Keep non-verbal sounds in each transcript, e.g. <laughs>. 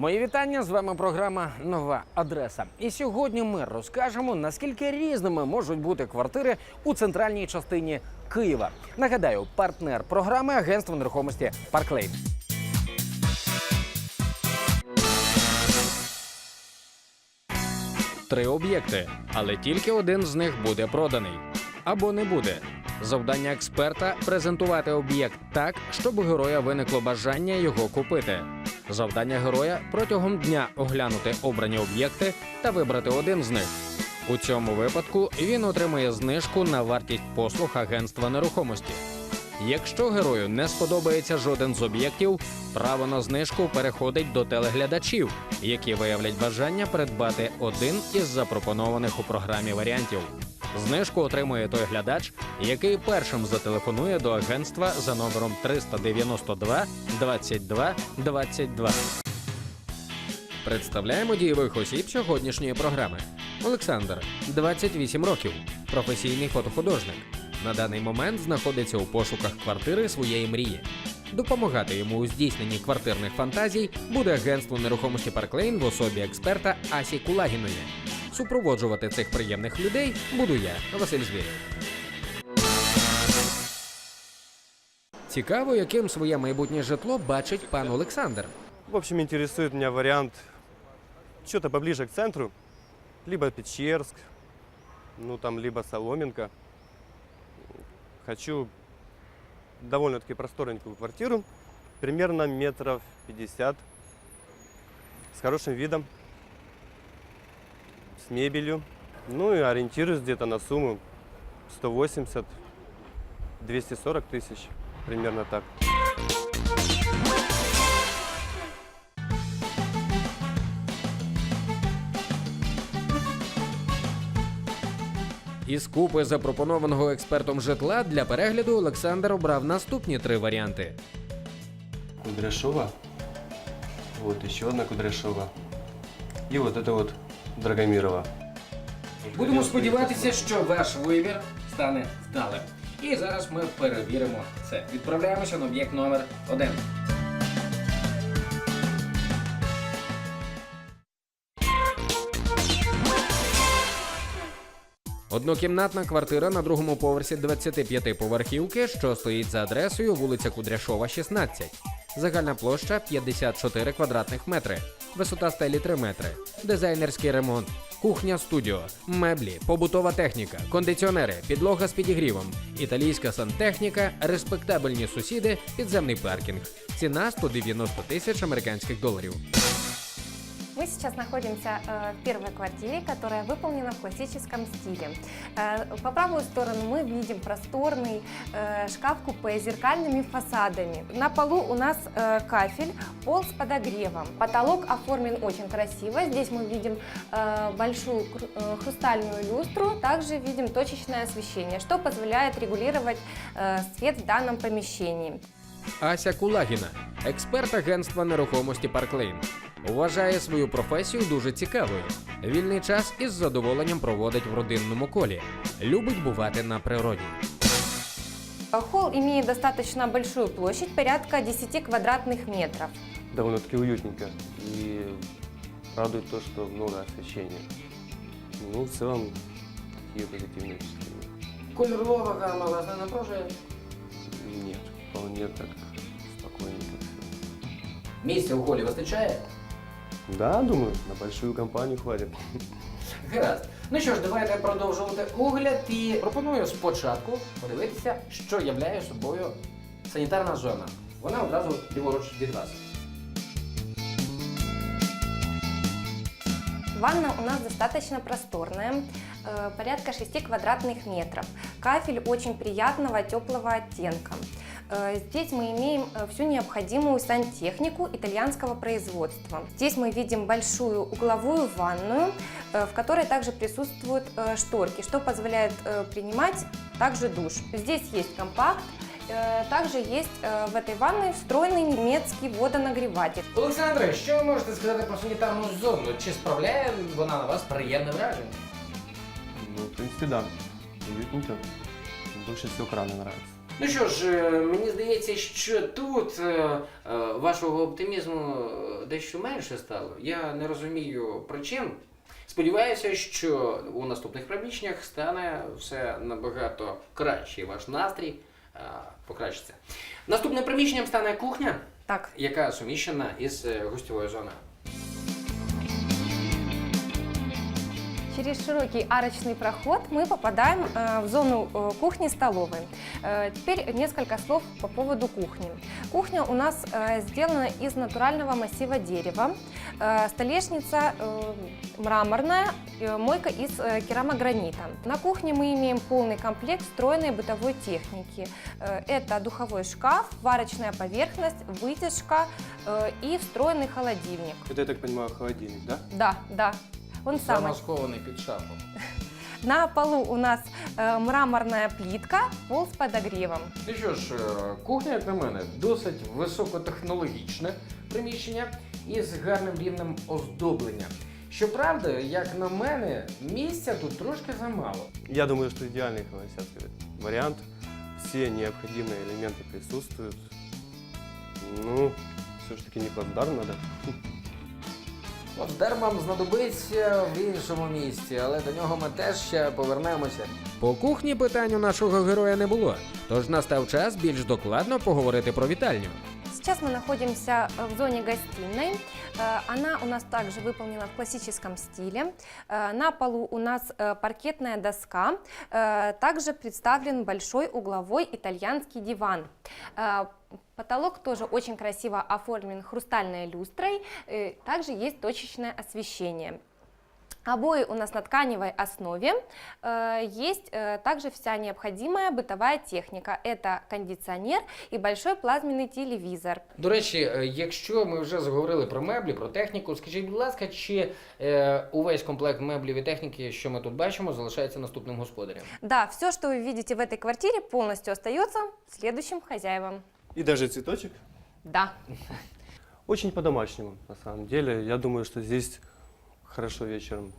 Мої вітання з вами програма Нова адреса. І сьогодні ми розкажемо наскільки різними можуть бути квартири у центральній частині Києва. Нагадаю, партнер програми агентство нерухомості Парклейн. Три об'єкти, але тільки один з них буде проданий або не буде. Завдання експерта презентувати об'єкт так, щоб у героя виникло бажання його купити. Завдання героя протягом дня оглянути обрані об'єкти та вибрати один з них. У цьому випадку він отримує знижку на вартість послуг агентства нерухомості. Якщо герою не сподобається жоден з об'єктів, право на знижку переходить до телеглядачів, які виявлять бажання придбати один із запропонованих у програмі варіантів. Знижку отримує той глядач, який першим зателефонує до агентства за номером 392 22 22. Представляємо дієвих осіб сьогоднішньої програми. Олександр, 28 років, професійний фотохудожник. На даний момент знаходиться у пошуках квартири своєї мрії. Допомагати йому у здійсненні квартирних фантазій буде агентство нерухомості Парклейн в особі експерта Асі Кулагіної. Супроводжувати цих приємних людей буду я, Василь Звєрєв. Цікаво, яким своє майбутнє житло бачить пан Олександр. В общем, интересует меня вариант что-то поближе к центру, либо Печерск, ну там, либо Соломенко. Хочу довольно-таки просторненькую квартиру, примерно метров 50, с хорошим видом, с мебелью. Ну и ориентируюсь где-то на сумму 180-240 тысяч, примерно так. Із купи запропонованого експертом житла для перегляду Олександр обрав наступні три варіанти. Кудряшова. Вот еще одна Кудряшова. И вот это вот Драгомирова. Будемо сподіватися, що ваш вибір стане вдалим. І зараз ми перевіримо це. Відправляємося на об'єкт номер один. Однокімнатна квартира на другому поверсі 25-поверхівки, що стоїть за адресою вулиця Кудряшова, 16. Загальна площа 54 квадратних метри, висота стелі 3 метри, дизайнерський ремонт, кухня студіо, меблі, побутова техніка, кондиціонери, підлога з підігрівом, італійська сантехніка, респектабельні сусіди, підземний паркінг. Ціна 190 тисяч американських доларів. Мы сейчас находимся э, в первой квартире, которая выполнена в классическом стиле. Э, По правую сторону мы видим просторный э, шкаф-купе с зеркальными фасадами. На полу у нас кафель, пол с подогревом. Потолок оформлен очень красиво. Здесь мы видим большую хрустальную люстру, также видим точечное освещение, что позволяет регулировать свет в данном помещении. Ася Кулагіна, експерт агентства нерухомості Парклейн. Вважає свою професію дуже цікавою. Вільний час із задоволенням проводить в родинному колі. Любить бувати на природі. Э, Холл имеет достаточно большую площадь, порядка 10 квадратных метров. Довольно-таки уютненько. И радует то, что много освещения. Ну, в целом, такие позитивные впечатления. Кольорова гама вас не напружує. Нет, вполне так спокойненько все. Місця у холі вистачає? Да, думаю, на большую компанию хватит. Гаразд. Ну що ж, давайте продовжувати огляд і пропоную спочатку подивитися, що являє собою санітарна зона. Вона одразу ліворуч від вас. Ванна у нас достаточно просторная, э, порядка 6 квадратных метров. Кафель очень приятного теплого оттенка. Э, Здесь мы имеем э, всю необходимую сантехнику итальянского производства. Здесь мы видим большую угловую ванную, э, в которой также присутствуют э, шторки, что позволяет э, принимать также душ. Здесь есть компакт, Э, Также есть э, в этой ванной встроенный немецкий водонагреватель. Олександре, що ви можете сказати про санітарну зону? Чи справляє вона на вас приємне враження? Ну, в принципе, да. Уютненько. Больше всего краны нравится. Ну що ж, е, мені здається, що тут е, е, вашого оптимізму дещо менше стало. Я не розумію причин. Сподіваюся, що у наступних приміщеннях стане все набагато краще. Ваш настрій покращиться. Наступним приміщенням стане кухня, Так, яка суміщена із гостьовою зоною. Через широкий арочный проход мы попадаем э, в зону э, кухни-столовой. Э, Теперь несколько слов по поводу кухни. Кухня у нас сделана из натурального массива дерева. Столешница мраморная, мойка из керамогранита. На кухне мы имеем полный комплект встроенной бытовой техники. Это духовой шкаф, варочная поверхность, вытяжка и встроенный холодильник. Это, я так понимаю, холодильник, да? Да, да. Он самый. Замаскований під шафу. <laughs> На полу у нас э, мраморная плитка, пол с подогревом. Ну що ж, е, кухня, як на мене, досить високотехнологічне приміщення із гарним рівнем оздоблення. Щоправда, як на мене, місця тут трошки замало. Я думаю, что идеальный холостяцкий вариант. Все необходимые элементы присутствуют. Ну, все-таки не плацдарм надо. <laughs> Вам знадобиться в іншому місці, але до нього ми теж ще повернемося. По кухні питань у нашого героя не було, тож настав час більш докладно поговорити про вітальню. Сейчас мы находимся э, в зоне гостиной. Э, Она у нас также выполнена в классическом стиле. Э, На полу у нас паркетная доска. Также представлен большой угловой итальянский диван. Потолок тоже очень красиво оформлен хрустальной люстрой. Также есть точечное освещение. Обои у нас на тканевой основе. Э, Есть э, также вся необходимая бытовая техника. Это кондиционер и большой плазменный телевизор. До речі, е, якщо ми вже заговорили про меблі, про техніку, скажіть, будь ласка, чи е, увесь комплект меблів і техніки, що ми тут бачимо, залишається наступним господарям? Да, все, что вы видите в этой квартире, полностью остается следующим хозяевам. И даже цветочек. Да. Очень по-домашнему, на самом деле. Я думаю, что здесь хорошо вечером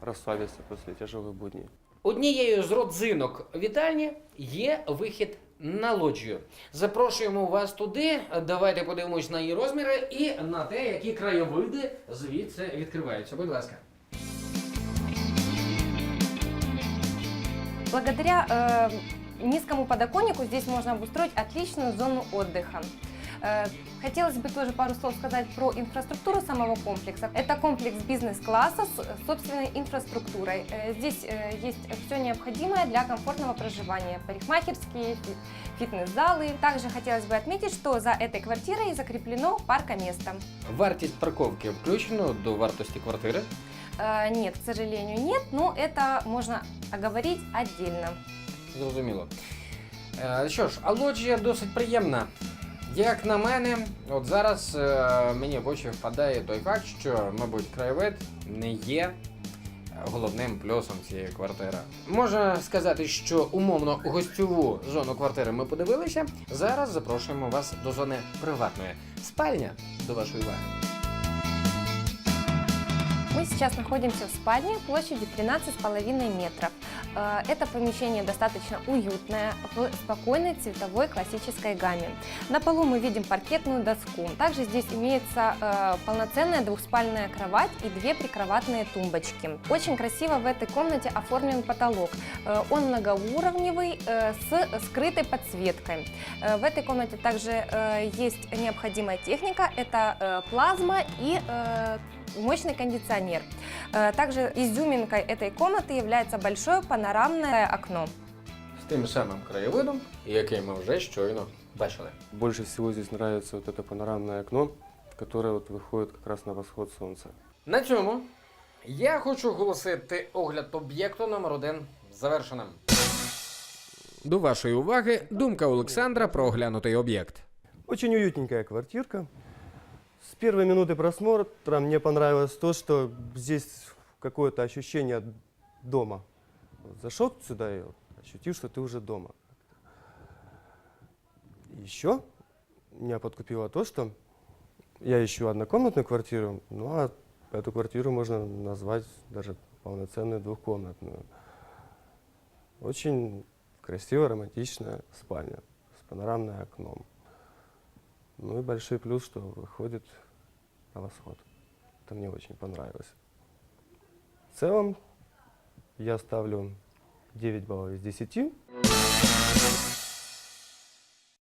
расслабиться после тяжелых будней. Однією з родзинок вітальні є вихід на лоджію. Запрошуємо вас туди. Давайте подивимось на її розміри і на те, які краєвиди звідси відкриваються. Будь ласка. Благодаря э, низкому подоконнику здесь можно обустроить отличную зону отдыха. Э, Хотелось бы тоже пару слов сказать про инфраструктуру самого комплекса. Это комплекс бизнес-класса с э, собственной инфраструктурой. Э, Здесь э, есть все необходимое для комфортного проживания. Парикмахерские, фи- фитнес-залы. Также хотелось бы отметить, что за этой квартирой закреплено паркоместо. Вартість парковки включено до вартості квартири. Э, Нет, к сожалению, нет, но это можно оговорить отдельно. Зрозуміло. Е, що ж, а лоджія досить приємна. Як на мене, от зараз е, мені в очі впадає той факт, що, мабуть, краєвид не є головним плюсом цієї квартири. Можна сказати, що умовно гостьову зону квартири ми подивилися. Зараз запрошуємо вас до зони приватної. Спальня до вашої уваги. Сейчас находимся в спальне площадью 13,5 метров. Э, Это помещение достаточно уютное, в спокойной цветовой классической гамме. На полу мы видим паркетную доску. Также здесь имеется э, полноценная двухспальная кровать и две прикроватные тумбочки. Очень красиво в этой комнате оформлен потолок. Э, Он многоуровневый с скрытой подсветкой. В этой комнате также есть необходимая техника. Это плазма и мощный кондиционер. Э, Также изюминкой этой комнаты является большое панорамное окно. З тим самим краєвидом, який ми вже щойно бачили. Больше всего здесь нравится вот это панорамное окно, которое вот выходит как раз на восход солнца. На цьому я хочу оголосити огляд об'єкту номер один завершеним. До вашої уваги думка Олександра про оглянутий об'єкт. Очень уютненькая квартирка. С первой минуты просмотра мне понравилось то, что здесь какое-то ощущение дома. Зашел сюда и ощутил, что ты уже дома. Еще меня подкупило то, что я ищу однокомнатную квартиру, ну а эту квартиру можно назвать даже полноценную двухкомнатную. Очень красивая, романтичная спальня с панорамным окном. Ну и большой плюс, что выходит на восход. Это мне очень понравилось. В целом я ставлю 9 баллов из 10.